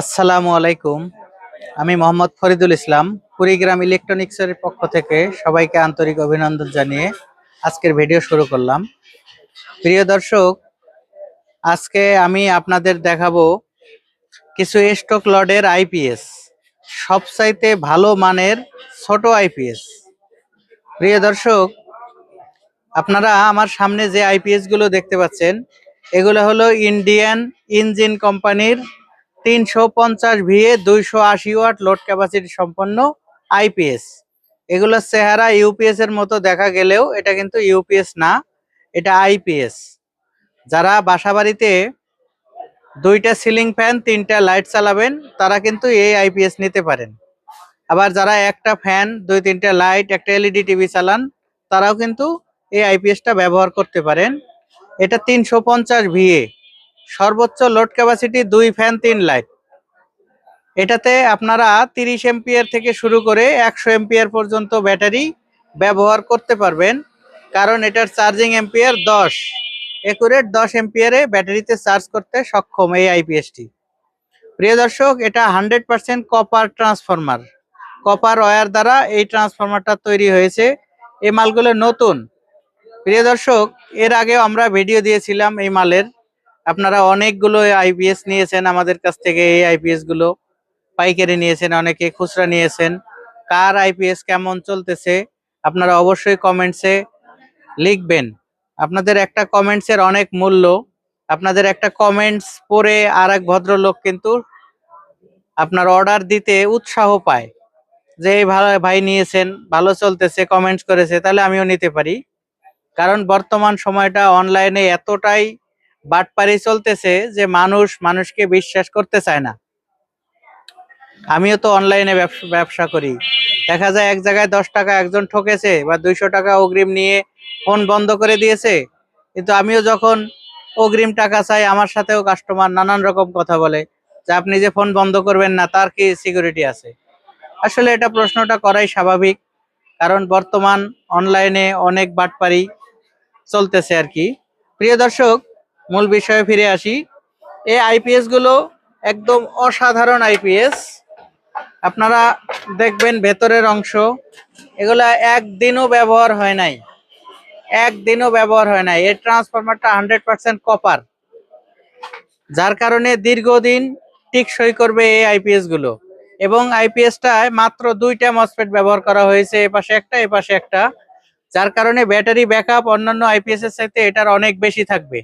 আসসালামু আলাইকুম। আমি মোহাম্মদ ফরিদুল ইসলাম, কুড়িগ্রাম ইলেকট্রনিক্সের পক্ষ থেকে সবাইকে আন্তরিক অভিনন্দন জানিয়ে আজকের ভিডিও শুরু করলাম। প্রিয় দর্শক, আজকে আমি আপনাদের দেখাবো কিছু স্টক লডের আইপিএস সবচাইতে ভালো মানের ছোট আইপিএস প্রিয় দর্শক, আপনারা আমার সামনে যে আইপিএসগুলো দেখতে পাচ্ছেন, এগুলো হলো ইন্ডিয়ান ইঞ্জিন কোম্পানির তিনশো পঞ্চাশ ভিএ দুইশো আশি ওয়াট লোড ক্যাপাসিটি সম্পন্ন আইপিএস এগুলোর চেহারা ইউপিএস এর মতো দেখা গেলেও এটা কিন্তু ইউপিএস না, এটা আইপিএস যারা বাসাবাড়িতে দুইটা সিলিং ফ্যান, তিনটা লাইট চালাবেন, তারা কিন্তু এই আইপিএস নিতে পারেন। আবার যারা একটা ফ্যান, দুই তিনটা লাইট, একটা এলইডি টিভি চালান, তারাও কিন্তু এই আইপিএসটা ব্যবহার করতে পারেন। এটা তিনশো পঞ্চাশ ভিএ সর্বোচ্চ লোড ক্যাপাসিটি দুই ফ্যান তিন লাইট এটাতে আপনারা তিরিশ এম্পিয়ার থেকে শুরু করে একশো এম্পিয়ার পর্যন্ত ব্যাটারি ব্যবহার করতে পারবেন। কারণ এটার চার্জিং এম্পিয়ার দশ। একুরেট দশ এম্পিয়ারে ব্যাটারিতে চার্জ করতে সক্ষম এই আইপিএসটি প্রিয় দর্শক, এটা hundred percent copper transformer copper wire দ্বারা এই ট্রান্সফরমারটা তৈরি হয়েছে। এই মালগুলো নতুন। প্রিয় দর্শক, এর আগেও আমরা ভিডিও দিয়েছিলাম এই মালের। আপনারা অনেকগুলো আইপিএস নিয়েছেন আমাদের কাছ থেকে, এই আইপিএসগুলো। পাইকারি নিয়েছেন, অনেকে খুচরা নিয়েছেন। কার আইপিএস কেমন চলতেছে, আপনারা অবশ্যই কমেন্টসে লিখবেন। আপনাদের একটা কমেন্টসের অনেক মূল্য। আপনাদের একটা কমেন্টস পড়ে আর এক ভদ্রলোক কিন্তু আপনার অর্ডার দিতে উৎসাহ পায়। যে, এই ভালো ভাই নিয়েছেন, ভালো চলতেছে কমেন্টস করেছে, তাহলে আমিও নিতে পারি। কারণ বর্তমান সময়টা অনলাইনে এতটাই বাটপারি চলতেছে যে মানুষ মানুষকে বিশ্বাস করতে চায় না। আমিও তো অনলাইনে ব্যবসা করি। দেখা যায় এক জায়গায় দশ টাকা একজন ঠকেছে বা দুইশো টাকা অগ্রিম নিয়ে ফোন বন্ধ করে দিয়েছে। কিন্তু আমিও যখন অগ্রিম টাকা চাই, আমার সাথেও কাস্টমার নানান রকম কথা বলে যে আপনি যে ফোন বন্ধ করবেন না, তার কি সিকিউরিটি আছে? আসলে এটা প্রশ্নটা করাই স্বাভাবিক, কারণ বর্তমান অনলাইনে অনেক বাটপারি চলতেছে আর কি। প্রিয় দর্শক মূল বিষয়ে ফিরে আসি। এই আইপিএসগুলো একদম অসাধারণ আইপিএস আপনারা দেখবেন ভেতরের অংশ, এগুলা একদিনও ব্যবহার হয় নাই। একদিনও ব্যবহার হয় নাই। এই ট্রান্সফরমারটা হান্ড্রেড পার্সেন্ট কপার যার কারণে দীর্ঘদিন টিকসই করবে এই আইপিএসগুলো। এবং আইপিএসটায় মাত্র দুইটা মসফেট ব্যবহার করা হয়েছে, এ পাশে একটা, এ পাশে একটা। যার কারণে ব্যাটারি ব্যাকআপ অন্যান্য আইপিএস এর সাথে এটার অনেক বেশি থাকবে।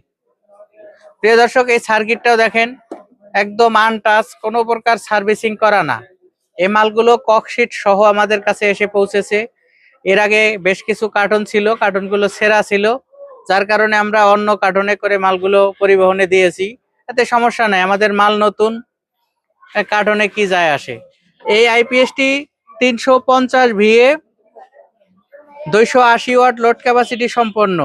প্রিয় দর্শক, এই সার্কিটটাও দেখেন, একদম আনটাচ কোনো প্রকার সার্ভিসিং করা না। এই মালগুলো ককশিট সহ আমাদের কাছে এসে পৌঁছেছে। এর আগে বেশ কিছু কার্টন ছিল কার্টনগুলো সেরা ছিল, যার কারণে আমরা অন্য কার্টনে করে মালগুলো পরিবহনে দিয়েছি। এতে সমস্যা নাই, আমাদের মাল নতুন কার্টনে কি যায় আসে। এই আইপিএসটি তিনশো পঞ্চাশ ভিএ দুইশো আশি ওয়াট লোড ক্যাপাসিটি সম্পন্ন।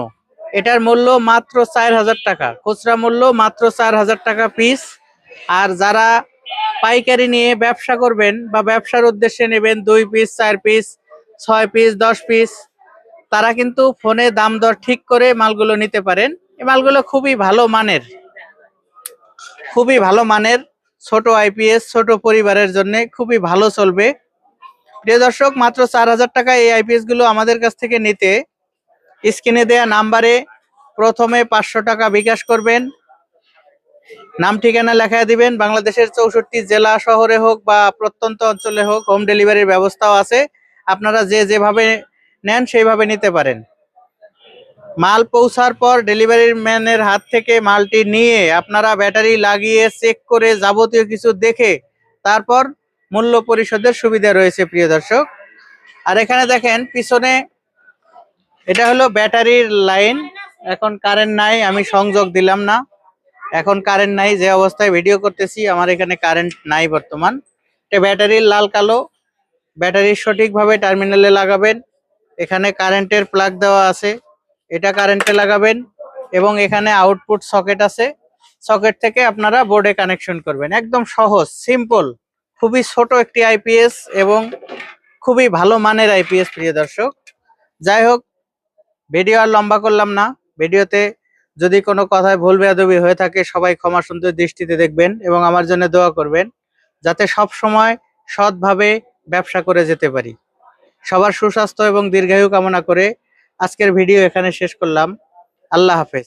এটার মূল্য মাত্র চার হাজার টাকা। খুচরা মূল্য মাত্র চার হাজার টাকা পিস আর যারা পাইকারি নিয়ে ব্যবসা করবেন বা ব্যবসার উদ্দেশ্যে নেবেন, দুই পিস চার পিস ছয় পিস দশ পিস তারা কিন্তু ফোনে দাম দর ঠিক করে মালগুলো নিতে পারেন। এই মালগুলো খুবই ভালো মানের। খুবই ভালো মানের, ছোট আইপিএস ছোট পরিবারের জন্য খুবই ভালো চলবে। প্রিয় দর্শক, মাত্র চার হাজার টাকা এই আইপিএসগুলো আমাদের কাছ থেকে নিতে স্ক্রিনে দেয়া নাম্বারে প্রথমে পাঁচশো টাকা বিকাশ করবেন। নাম ঠিকানা লেখা দিবেন। বাংলাদেশের চৌষট্টি জেলা শহরে হোক বা প্রত্যন্ত অঞ্চলে হোক হোম ডেলিভারির ব্যবস্থাও আছে। আপনারা যে যেভাবে নেন সেইভাবে নিতে পারেন। মাল পৌঁছার পর ডেলিভারি ম্যানের হাত থেকে মালটি নিয়ে আপনারা ব্যাটারি লাগিয়ে চেক করে যাবতীয় কিছু দেখে তারপর মূল্য পরিশোধের সুবিধা রয়েছে, প্রিয় দর্শক। আর এখানে দেখেন, পিছনে এটা হলো ব্যাটারির লাইন। এখন কারেন্ট নাই, আমি সংযোগ দিলাম না। এখন কারেন্ট নাই, যে অবস্থায় ভিডিও করতেছি, আমার এখানে কারেন্ট নাই বর্তমান। এটা ব্যাটারির লাল কালো। ব্যাটারি সঠিকভাবে টার্মিনালে লাগাবেন। এখানে কারেন্টের প্লাগ দেওয়া আছে। এটা কারেন্টে লাগাবেন এবং এখানে আউটপুট সকেট আছে। সকেট থেকে আপনারা বোর্ডে কানেকশন করবেন। একদম সহজ সিম্পল খুবই ছোট একটি আইপিএস এবং খুবই ভালো মানের আইপিএস প্রিয় দর্শক। যাই হোক ভিডিও আর লম্বা করলাম না। ভিডিওতে যদি কোনো কথায় ভুল বেয়াদবি হয়ে থাকে, সবাই ক্ষমা সুন্দর দৃষ্টিতে দেখবেন এবং আমার জন্য দোয়া করবেন, যাতে সব সময় সৎভাবে ব্যবসা করে যেতে পারি। সবার সুস্বাস্থ্য এবং দীর্ঘায়ু কামনা করে আজকের ভিডিও এখানে শেষ করলাম। আল্লাহ হাফেজ।